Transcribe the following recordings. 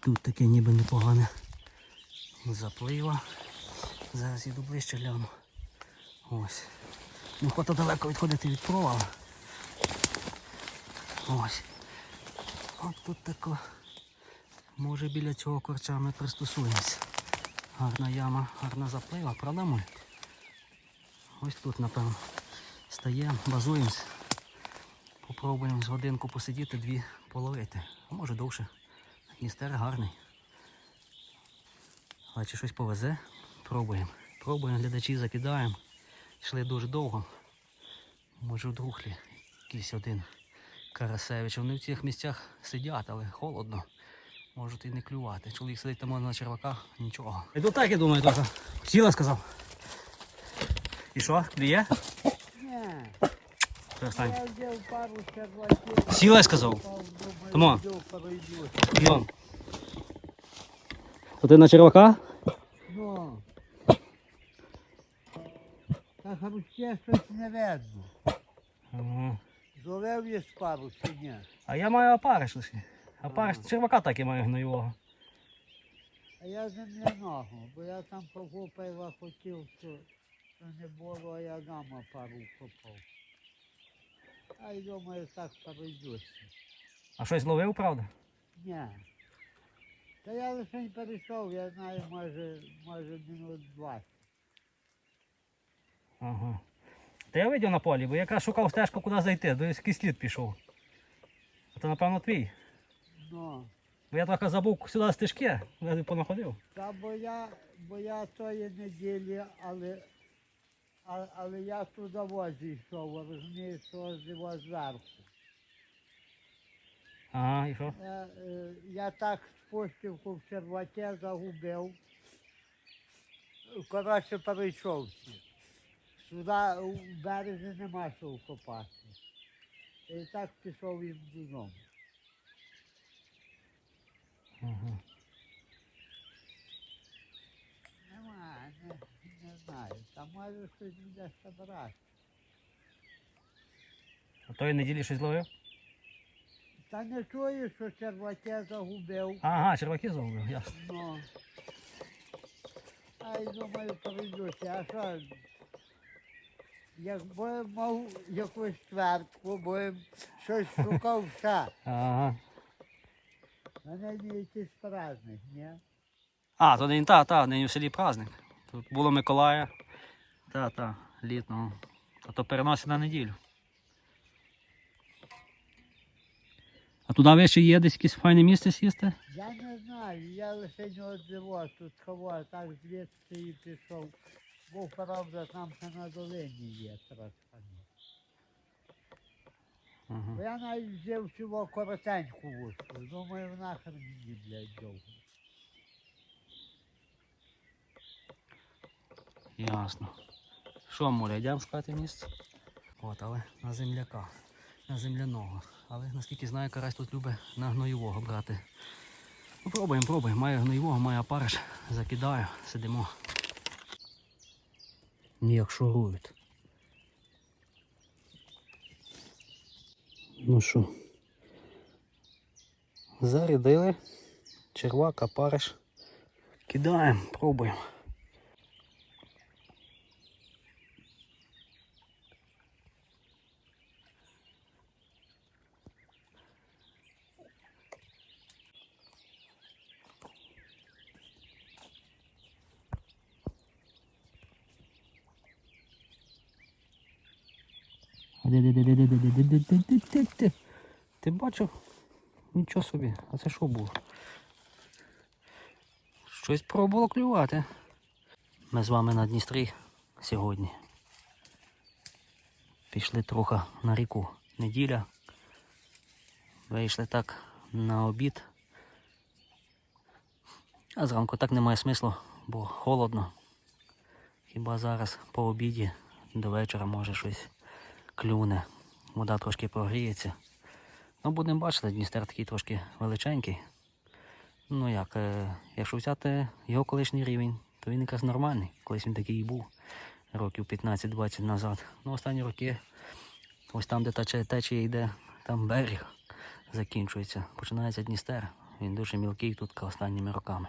Тут таке ніби непогане заплива. Зараз іду ближче гляну. Ось. Не хоче далеко відходити від провала. Ось. От тут тако. Може біля цього корча ми пристосуємося. Гарна яма, гарна заплива, правда мой? Ось тут, напевно. Стаємо, базуємося. Попробуємо з годинку посидіти, дві половити. А може довше. Дністер гарний. А чи щось повезе? Пробуємо. Пробуємо, глядачі закидаємо. Йшли дуже довго. Може в друхлі якийсь один Карасевич. Вони в цих місцях сидять, але холодно. Можуть і не клювати. Чоловік сидить там на черваках, нічого. Іду так, я думаю, трохи. Сіла сказав. І що? Клює? Ні, Перестань. я взяв пару черваків. Сіла, сказав. Тома. Йон. То ти на червака? Ну. Та хрустє щось не видно. Ага. Зловив є з пару чи ні? А я маю опариш лише. Опариш червака так і маю гноєвого. А я земляного, бо я там покупила хотів, то не було, а я гама пару купив. А й думаю, так пройдуся. А щось ловив, правда? Ні. Та я лише не перейшов, я знаю, може, може минут 20. Ага. Та я видів на полі, бо я якраз шукав стежку, куди зайти, до якийсь слід пішов. А то, напевно, твій. Ну. Бо я трохи забув сюди стежки, я понаходив. Та бо я, бо я тої неділі, але, а, але я туди йшов, розумієш, що з його зверху. Ага, і що? Я, е, я так спустивку в черваке загубив. Коротше, перейшовся. Сюди у березі нема що вкопати. І так пішов їм додому. Ага. Нема, не, не знаю. Там може щось буде собрати. А тої неділі щось ловив? Та не чую, що черваке загубив. Ага, черваки зловив, ясно. Ну. А й думаю, прийдуся. А що? Якби мав якусь чвертку, бо щось шукав ще. Ага. А не якийсь праздник, ні? А, то не та, та, не в селі праздник. Тут було Миколая. Та, та, літного. А то переносить на неділю. А туди вище є десь якесь файне місце сісти? Я не знаю, я лише не одзиво, тут кого, так звідси і пішов. Бо правда там ще на долині є трошки. Ага. Бо я навіть взяв цього коротеньку вушку. Думаю, нахер мені, блядь, довго. Ясно. Що, Муля, йдемо шукати місце? От, але на земляка, на земляного. Але наскільки знаю, карась тут любить на гноєвого брати. Ну, пробуємо, пробуємо. Має гноєвого, має опариш. Закидаю, сидимо. Як шурують. Ну що, зарядили. Червак, опариш. Кидаємо, пробуємо. Бачив? Нічого собі. А це що було? Щось пробувало клювати. Ми з вами на Дністрі сьогодні. Пішли трохи на ріку. Неділя. Вийшли так на обід. А зранку так немає смислу, бо холодно. Хіба зараз по обіді до вечора може щось клюне. Вода трошки прогріється. Ну, будемо бачити, Дністер такий трошки величенький. Ну як, е, якщо взяти його колишній рівень, то він якраз нормальний. Колись він такий і був років 15-20 назад. Ну, останні роки, ось там, де тече, течія йде, там берег закінчується. Починається Дністер. Він дуже мілкий тут останніми роками.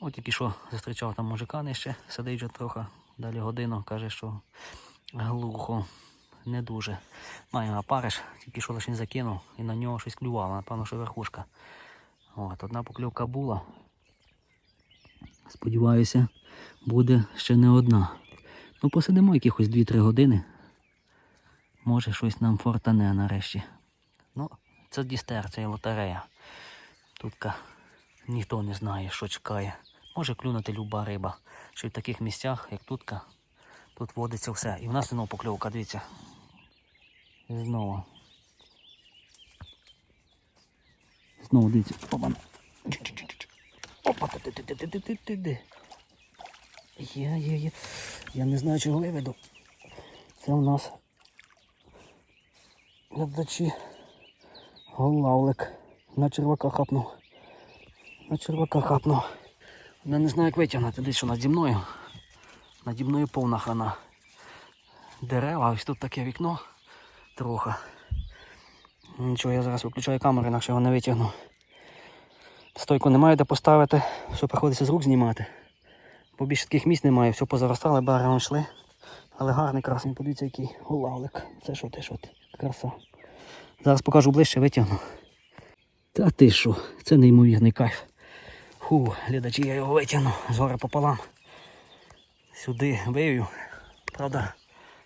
От тільки що зустрічав там мужика нижче, сидить вже трохи, далі годину, каже, що глухо, не дуже. Має опариш, тільки що лише закинув і на нього щось клювало, напевно, що верхушка. От, одна покльовка була. Сподіваюся, буде ще не одна. Ну, посидимо якихось 2-3 години. Може щось нам фортане нарешті. Ну, це дістер, це і лотерея. Тут ніхто не знає, що чекає. Може клюнути люба риба. Що в таких місцях, як тутка, тут водиться все. І в нас знову покльовка, дивіться. Знову. Знову дивіться. Опа. Опа, та дити, Я не знаю, чого виведу. Це у нас глядачі голавлик. На червака хапнув. На червака хапнув. Я не знаю як витягнути, десь що наді мною. Наді мною повна хана. Дерева, ось тут таке вікно. Трохи. Нічого, я зараз виключаю камеру, інакше його не витягну. Стойку немає де поставити, все приходиться з рук знімати. Бо більше таких місць немає, все позаростали, берегом йшли. Але гарний красний, подивіться, який голавлик. Це що ти, що ти? Краса. Зараз покажу ближче, витягну. Та ти що, це неймовірний кайф. Ху, глядачі, я його витягну згори пополам. Сюди вивів. Правда,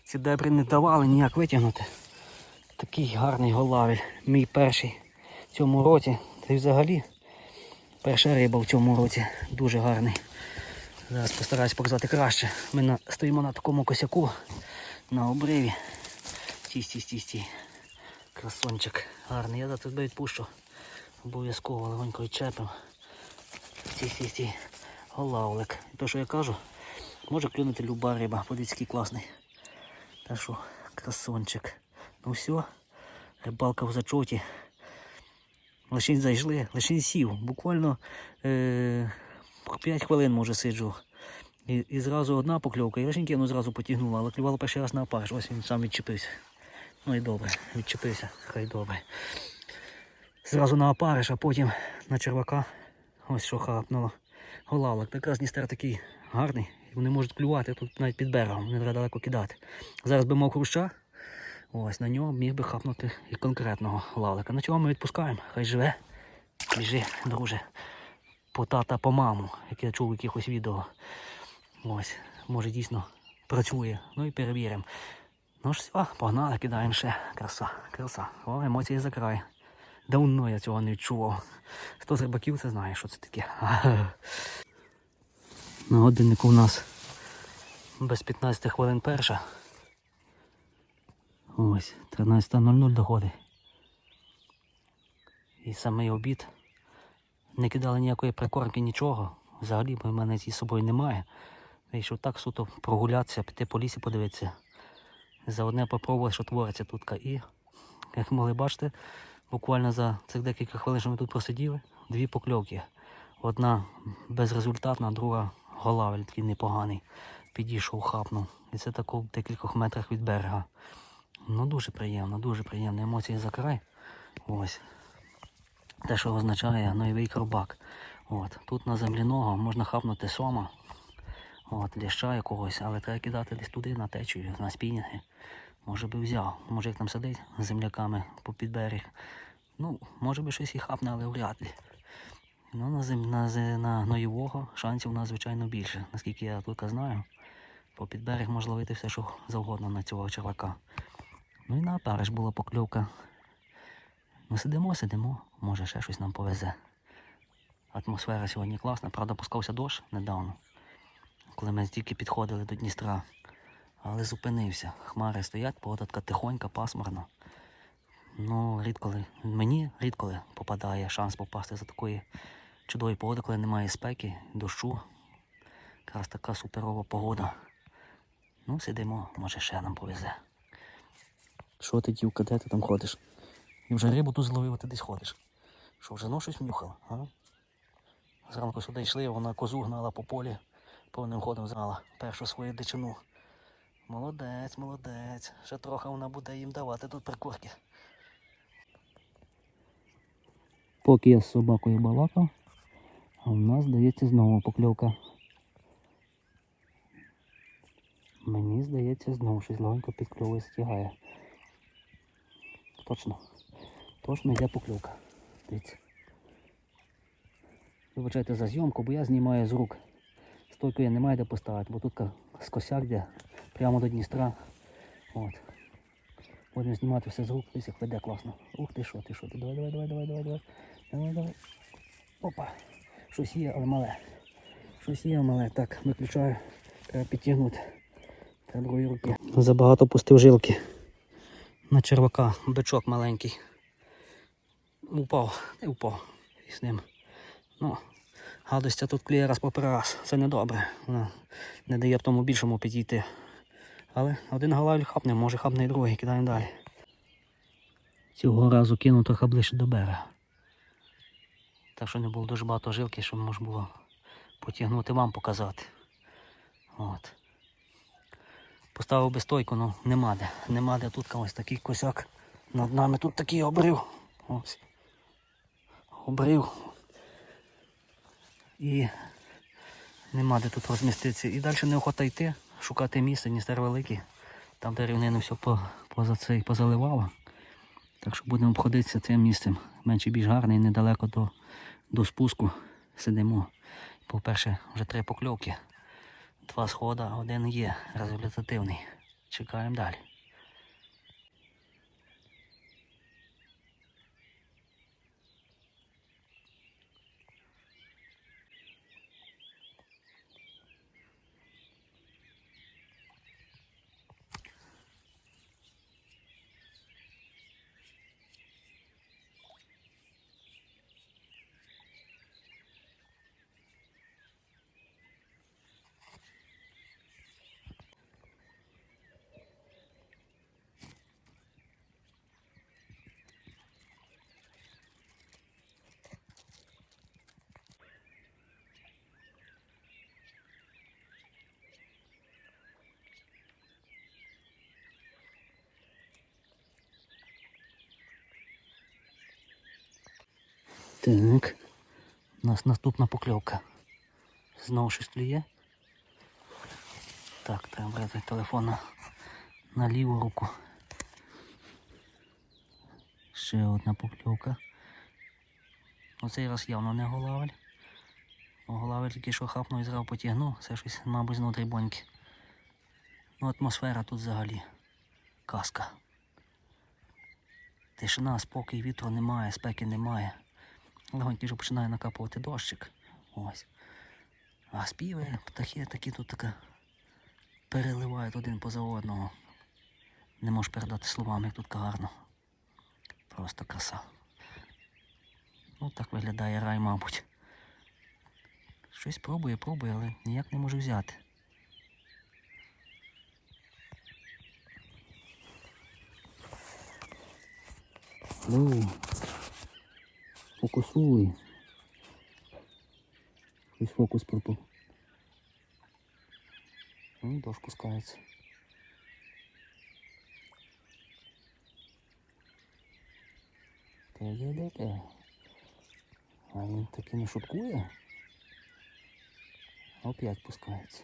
ці дебри не давали ніяк витягнути. Такий гарний голавель. Мій перший в цьому році. Та й взагалі перша риба в цьому році. Дуже гарний. Зараз постараюсь показати краще. Ми на, стоїмо на такому косяку на обриві. Стій, стій, стій, стій. Красончик гарний. Я зараз тебе відпущу. Обов'язково легонько відчепимо. Стій, стій, стій. Голавлик. То, що я кажу, може клюнути люба риба. Подивіться, який класний. Та що, красончик. Ну все, рибалка в зачоті. Лишень зайшли, лишень сів. Буквально е- 5 хвилин може сиджу. І, і зразу одна покльовка, і лишень ну зразу потягнула, але клювало перший раз на опариш. Ось він сам відчепився. Ну і добре, відчепився, хай добре. Зразу на опариш, а потім на червака. Ось що хапнуло. Голавлик. Якраз Дністер такий гарний. Вони можуть клювати тут навіть під берегом, не треба далеко кидати. Зараз би мав хруща. Ось на нього міг би хапнути і конкретного лавлика. На чого ми відпускаємо? Хай живе. Біжи, друже. По тата, по маму, як я чув якихось відео. Ось, може дійсно працює. Ну і перевіримо. Ну ж все, погнали, кидаємо ще. Краса, краса. О, емоції за край. Давно я цього не відчував. Хто з рибаків це знає, що це таке. На годиннику у нас без 15 хвилин перша. Ось, 13.00 доходить. І самий обід. Не кидали ніякої прикормки, нічого. Взагалі, бо в мене зі собою немає. Вийшов так суто прогулятися, піти по лісі подивитися. Заодне попробувати, що твориться тут. І, як могли бачити, буквально за цих декілька хвилин, що ми тут просиділи, дві покльовки. Одна безрезультатна, друга голавель такий непоганий. Підійшов, хапнув. І це тако в декількох метрах від берега. Ну дуже приємно, дуже приємно. Емоції за край. Ось. Те, що означає новий кробак. От. Тут на земляного можна хапнути сома, от, ляща якогось, але треба кидати десь туди на течію, на спінінги. Може би взяв. Може як там сидить з земляками по підберіг. Ну, може би щось і хапне, але вряд ли. Ну, на, зем... на, на гноєвого шансів у нас, звичайно, більше. Наскільки я тут знаю, по підберіг можна ловити все, що завгодно на цього червака. Ну і на опариш була покльовка. Ми сидимо, сидимо, може ще щось нам повезе. Атмосфера сьогодні класна, правда, пускався дощ недавно, коли ми тільки підходили до Дністра. Але зупинився. Хмари стоять, погода така тихонька, пасмурна. Ну, рідколи, мені рідколи попадає шанс попасти за такої чудової погоди, коли немає спеки, дощу. Якраз така суперова погода. Ну, сидимо, може ще нам повезе. Що ти, дівка, де ти там ходиш? І вже рибу тут зловив, а ти десь ходиш. Що, вже ну щось внюхала, а? Зранку сюди йшли, вона козу гнала по полі, повним ходом знала першу свою дичину. Молодець, молодець. Ще трохи вона буде їм давати тут прикурки. Поки я з собакою балакав, а в нас, здається, знову покльовка. Мені здається, знову щось легонько підкльовує стягає. Точно. Точно йде покльовка. Дивіться. Вибачайте за зйомку, бо я знімаю з рук. Стойку я не маю де поставити, бо тут скосяк де прямо до Дністра. От. Будемо знімати все з рук, десь як веде класно. Ух ти що, ти що, ти давай, давай, давай, давай, давай, давай. Давай, давай. Опа. Щось є, але мале. Щось є, мале. Так, виключаю. Треба підтягнути. Треба другої руки. Забагато пустив жилки. На червака, бичок маленький. Упав, не упав і з ним. Ну, гадостя тут кліє раз попри раз. Це не добре. Вона не дає б тому більшому підійти. Але один галавль хапне, може хапне і другий, кидаємо далі. Цього разу кинув трохи ближче до берега. Так що не було дуже багато жилки, щоб можна було потягнути вам показати. От. Поставив би стойку, ну нема де. Нема де тут ось такий косяк. Над нами тут такий обрив. Ось. Обрив. І нема де тут розміститися. І далі неохота йти, шукати місце, Дністер великий. Там, де рівнину все по, поза цей, позаливало. Так що будемо обходитися цим місцем. Менше більш гарний, недалеко до, до спуску сидимо. По-перше, вже три покльовки. Два схода, один є результативний. Чекаємо далі. Так. У нас наступна покльовка. Знову щось клює. Так, треба брати телефон на, на ліву руку. Ще одна покльовка. Ну цей раз явно не голавель. Голавель тільки що хапнув і зразу потягнув. Це щось, мабуть, знутрі боньки. Ну, атмосфера тут взагалі. Казка. Тишина, спокій, вітру немає, спеки немає. Легонько вже починає накапувати дощик. Ось. А співи, птахи такі тут таке переливають один поза одного. Не можеш передати словами, як тут гарно. Просто краса. Ну так виглядає рай, мабуть. Щось пробує, пробує, але ніяк не можу взяти. Ну, фокусуй. Щось фокус пропав. Ну, дощ пускається. Де, де, де, де? А він таки не шуткує? Опять пускається.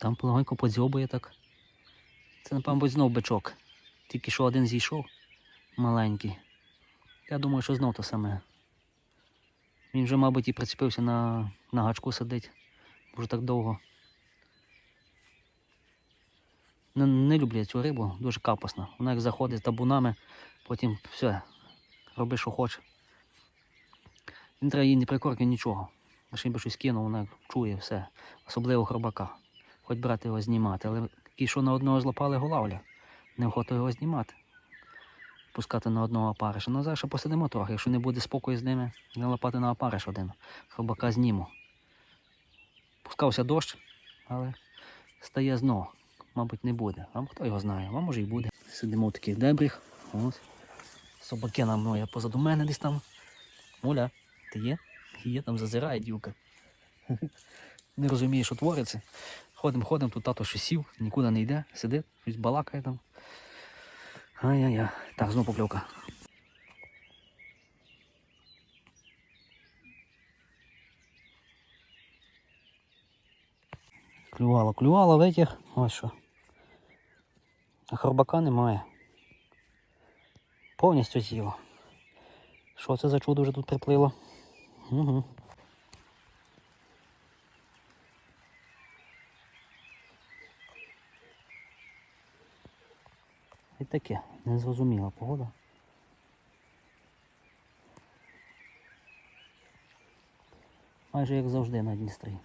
Там полегонько подзьобує так. Це, напевно, знов бичок. Тільки що один зійшов маленький. Я думаю, що знов то саме. Він вже, мабуть, і прицепився на, на гачку сидить. Вже так довго. Не, не люблю я цю рибу, дуже капосна. Вона як заходить з табунами, потім все, роби, що хоче. Не треба їй не прикорки, нічого. Лише би щось кинув, вона чує все. Особливо хробака. Хоч брати його знімати, але що на одного злопали голавля, неохота його знімати. Пускати на одного опариша. Ну зараз посидимо трохи, якщо не буде спокою з ними, не лопати на опариш один. Хробака зніму. Пускався дощ, але стає знову. Мабуть, не буде. А хто його знає, а може і буде. Сидимо в таких дебріх. Собаки нам моя позаду мене десь там. Муля, ти є? Є, там зазирає дівка. Не розуміє, що твориться. Ходимо, ходимо, тут тато щось сів, нікуди не йде, сидить, щось балакає там. Ай-яй-яй. Так, знову покльовка. Клювало, клювало, витяг. Ось що. А хробака немає. Повністю з'їло. Що це за чудо вже тут приплило? Угу. І таке, незрозуміла погода. Майже як завжди на Дністрі.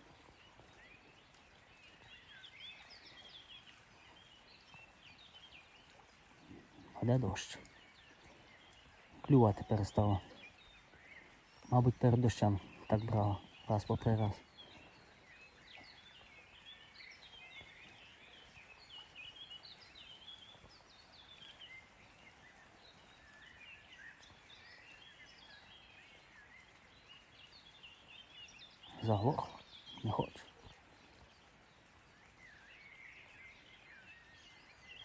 Паде дощ. Клювати перестало. Мабуть, перед дощем так брало. Раз попри раз. Заглох. Не хочу.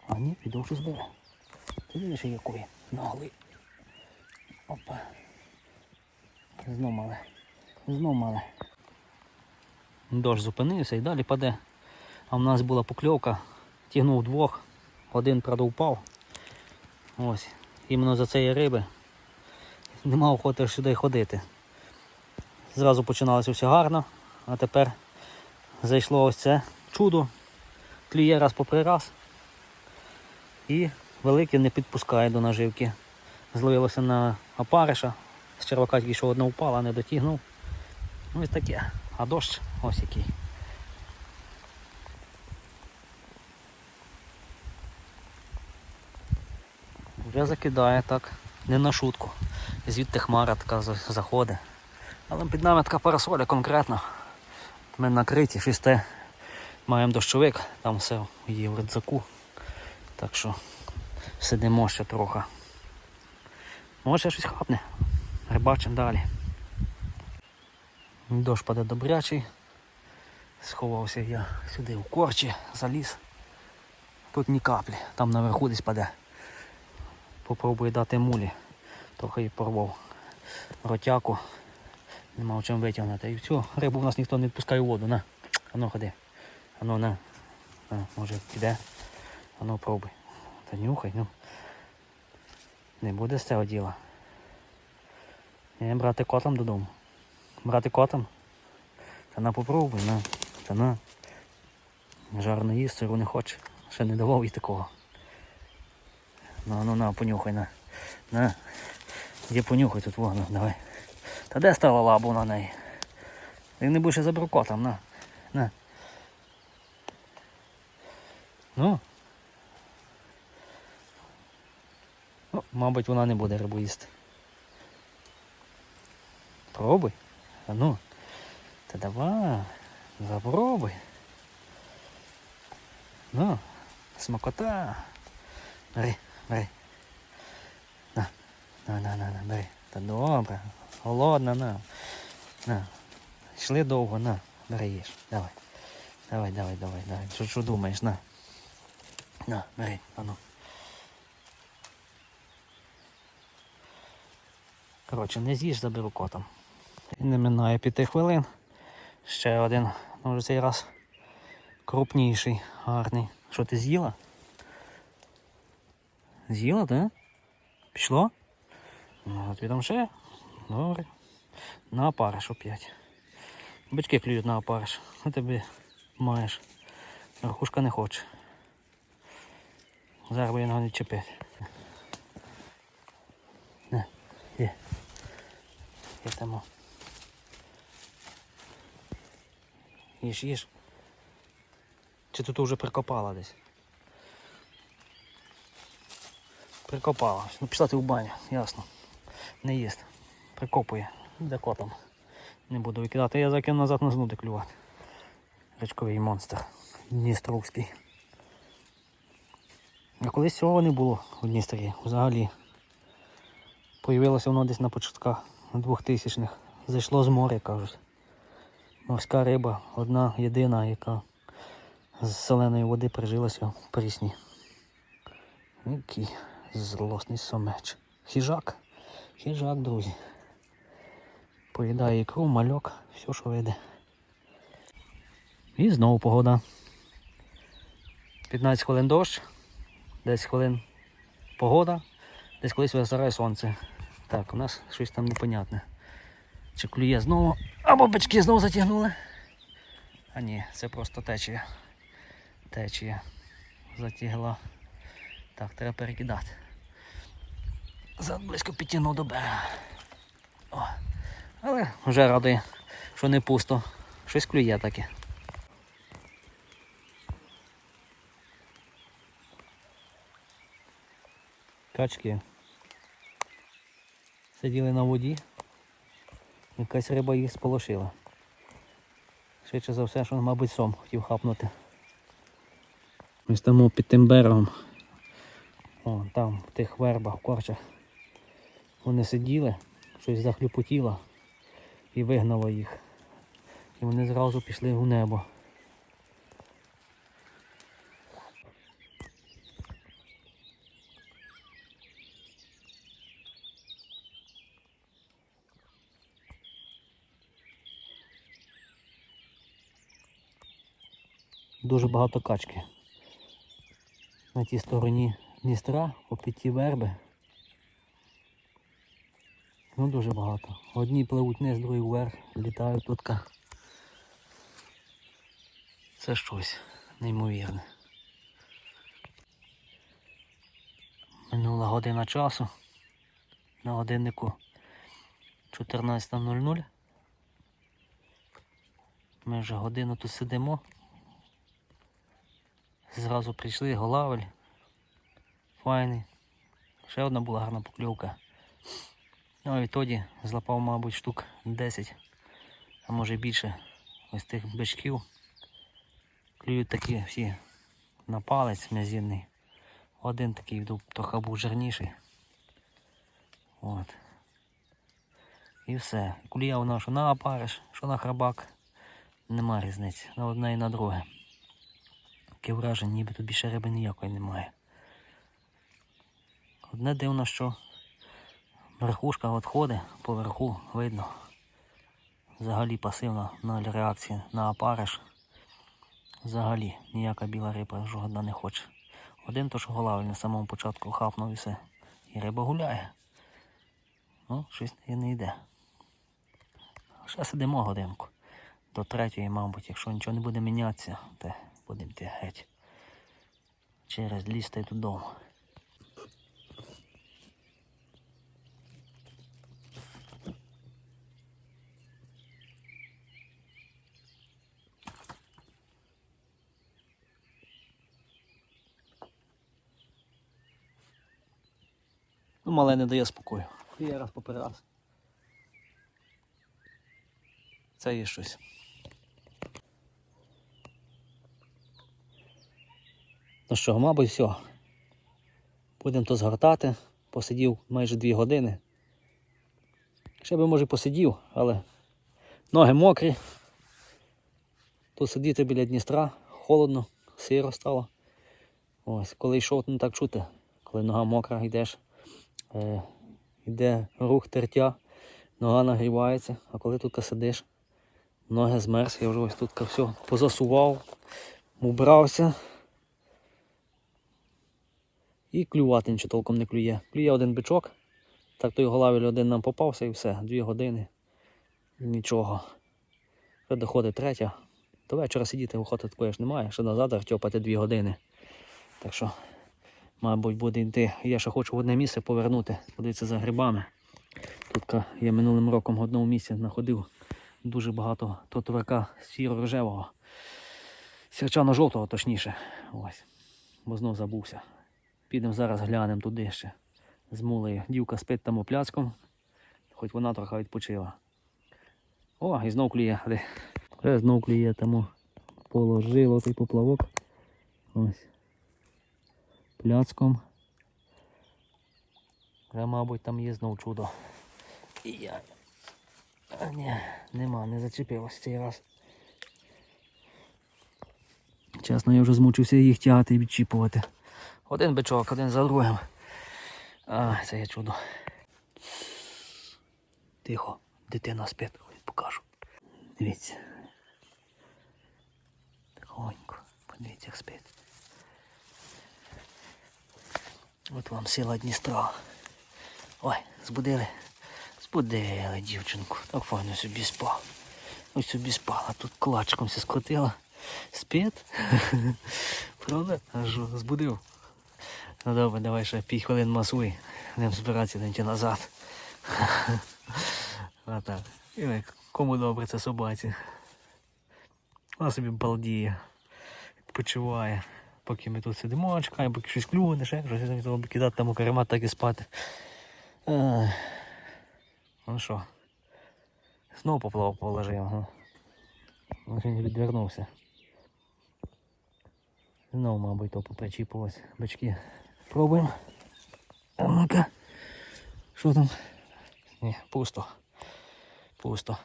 А ні, піду щось бере. Ти дивиш, якої наглий. Опа. Знов мале. Знов мале. Дощ зупинився і далі паде. А в нас була покльовка. Тягнув двох. Один, правда, впав. Ось. Іменно за цієї риби. Нема охоти сюди ходити. Зразу починалося все гарно, а тепер зайшло ось це чудо. Клює раз попри раз. І великий не підпускає до наживки. Зловилося на опариша. З червака тільки що одна впала, не дотягнув. Ну і таке. А дощ ось який. Вже закидає так, не на шутку. Звідти хмара така заходить. Але під нами така парасоля конкретно. Ми накриті, щось те. Маємо дощовик, там все є в рюкзаку. Так що сидимо ще трохи. Може щось хапне. Рибачимо далі. Дощ паде добрячий. Сховався я сюди в корчі, заліз. Тут ні каплі, там наверху десь паде. Попробую дати мулі. Трохи і порвав ротяку. Нема в чим витягнути. І все, рибу в нас ніхто не відпускає у воду. На. Ану ходи. Ану на. на. Може піде. Ану пробуй. Та нюхай, ну. Не буде з цього діла. Не брати котом додому. Брати котом. Та на попробуй, на. Та на. Жарно їсть, сиру не хоче. Ще не давав їй такого. Ну, ну, на, понюхай, на. На. Іди понюхай тут вогно, давай. Та де стала лабу на неї? Ти не будеш за брукотом, на. На. Ну. Мабуть, вона не буде рибу їсти. Пробуй. А ну. Та давай. Запробуй. Ну, смакота. Бери, бери. На, на, на, на, на, бери. Та добре. Голодна, на. На. Йшли довго, на. Бери їж. Давай. Давай, давай, давай, давай. Що, що думаєш, на. На, бери, а Коротше, не з'їж, заберу котом. Не минає п'яти хвилин. Ще один, ну вже цей раз крупніший, гарний. Що ти з'їла? З'їла, так? Пішло? Ну, от там ще. Добре. На опариш опять. Бички клюють на опариш. А тобі маєш. Верхушка не хоче. Зараз би його не чіпити. Не, є. Там. Їж, їж. Чи тут вже прикопала десь? Прикопала. Ну пішла ти в баню, ясно. Не їсть. Прикопує. Де котом. Не буду викидати. Я закину назад на знуди клювати. Речковий монстр. Дністровський. А колись цього не було у Дністрі взагалі. Появилося воно десь на початках 2000-х. Зайшло з моря, кажуть. Морська риба, одна єдина, яка з соленої води прижилося в прісні. Який злосний сомеч. Хижак. Хижак, друзі. Поїдає ікру, мальок, все, що вийде. І знову погода. 15 хвилин дощ, 10 хвилин погода, десь колись визирає сонце. Так, у нас щось там непонятне. Чи клює знову, або бички знову затягнули. А ні, це просто течія. Течія. Затягла. Так, треба перекидати. Зад близько підтягнув до берега. О. Але вже радий, що не пусто. Щось клює таке. Качки сиділи на воді. Якась риба їх сполошила. Швидше за все, що, мабуть, сом хотів хапнути. Ми стоїмо під тим берегом. О, там, в тих вербах, в корчах. Вони сиділи, щось захлюпотіло і вигнало їх. І вони зразу пішли у небо. Дуже багато качки. На тій стороні Дністра, по п'яті верби. Ну дуже багато. Одні пливуть вниз, другі вверх, літають тутка. Це щось неймовірне. Минула година часу. На годиннику 14.00. Ми вже годину тут сидимо. Зразу прийшли голавель. Файний. Ще одна була гарна покльовка. Ну а відтоді злапав, мабуть, штук 10, а може більше ось тих бичків. Клюють такі всі на палець м'язінний. Один такий трохи був жирніший. От. І все. Кулія вона що на опариш, що на храбак. Нема різниці. На одне і на друге. Таке враження, ніби тут більше риби ніякої немає. Одне дивно, що верхушка відходить, поверху видно. Взагалі пасивна нуль реакції на опариш. Взагалі ніяка біла риба жодна не хоче. Один то що голавель на самому початку хапнув і все. І риба гуляє. Ну, щось не- йде. Ще сидимо годинку. До третьої, мабуть, якщо нічого не буде мінятися, то будемо геть. Через ліс та й додому. Ну, мале не дає спокою. Я раз попер раз. Це є щось. Ну що, мабуть, все. Будемо то згортати. Посидів майже дві години. Ще би, може, посидів, але ноги мокрі. Тут сидіти біля Дністра, холодно, сиро стало. Ось, коли йшов, не так чути. Коли нога мокра, йдеш, е, йде рух тертя, нога нагрівається, а коли тут сидиш, ноги змерз, я вже ось тут все позасував, убрався. І клювати нічого толком не клює. Клює один бичок. Так той голавель один нам попався і все, дві години. Нічого. Вже доходить третя. До вечора сидіти охоти такої ж немає, ще назад ртьопати дві години. Так що, мабуть, буде йти. Я ще хочу в одне місце повернути, подивитися за грибами. Тут я минулим роком в одному місці знаходив дуже багато тотовика сіро-рожевого. Сірчано-жовтого, точніше. Ось. Бо знов забувся. Підемо зараз глянемо туди ще. З мулею. Дівка спить там опляцком, хоч вона трохи відпочила. О, і знов клює. Знов клює тому положило той поплавок. Ось. Пляцком. Вже, мабуть, там є знов чудо. І я. А, ні, нема, не зачепилось цей раз. Чесно, я вже змучився їх тягати і відчіпувати. Один бичок, один за другим. А, це є чудо. Тихо, дитина спить, покажу. Дивіться. Тихонько, подивіться, як спить. От вам сила Дністра. Ой, збудили. Збудили дівчинку. Так файно собі спав. Ось собі спала. Тут клачком все скрутила. Спить. Правда? А що, збудив? Ну добре, давай ще п'ять хвилин масуй. Будемо збиратися йти назад. А так. І кому добре це собаці. Вона собі балдіє. Відпочиває. Поки ми тут сидимо, чекаємо, поки щось клюне, ще щось там кидати там у каремат, так і спати. Ай. Ну що? Знову поплавок положив. Він не відвернувся. Знову, мабуть, то попричіпувалось. Бачки. Пробуємо. Ну-ка. Що там? Ні, пусто. Пусто.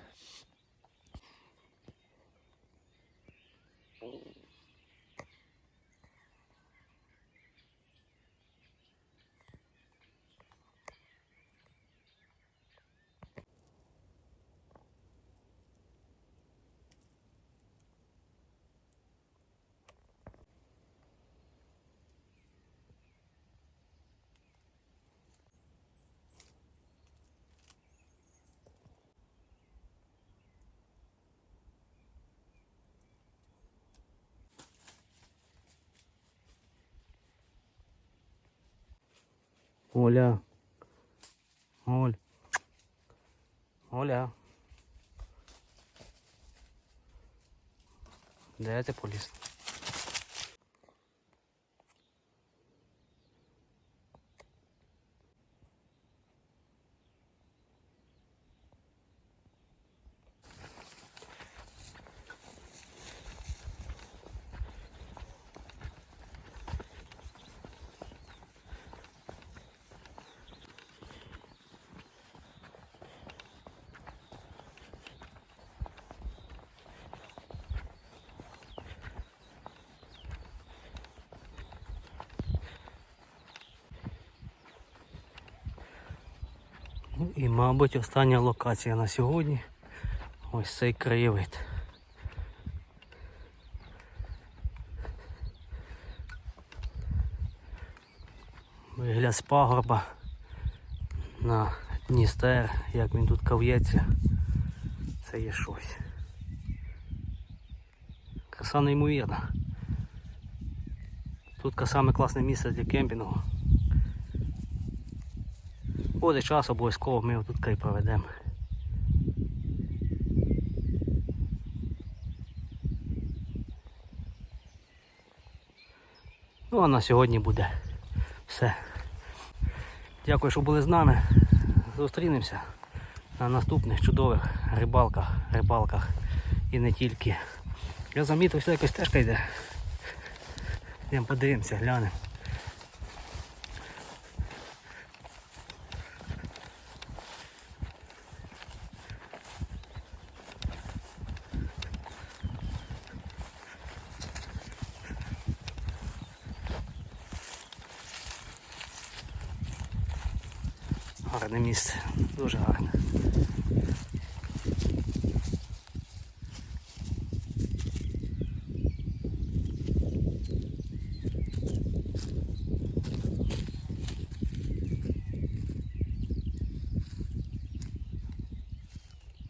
Оля. Оль. Оля. Де ти поліз? І, мабуть, остання локація на сьогодні. Ось цей краєвид. Вигляд з пагорба на Дністер, як він тут кав'ється. Це є щось. Краса неймовірна. Тут саме класне місце для кемпінгу. Буде час обов'язково ми його тут край проведемо. Ну а на сьогодні буде все. Дякую, що були з нами. Зустрінемося на наступних чудових рибалках, рибалках і не тільки. Я замітив, що якось стежка йде. Йдемо подивимося, глянемо.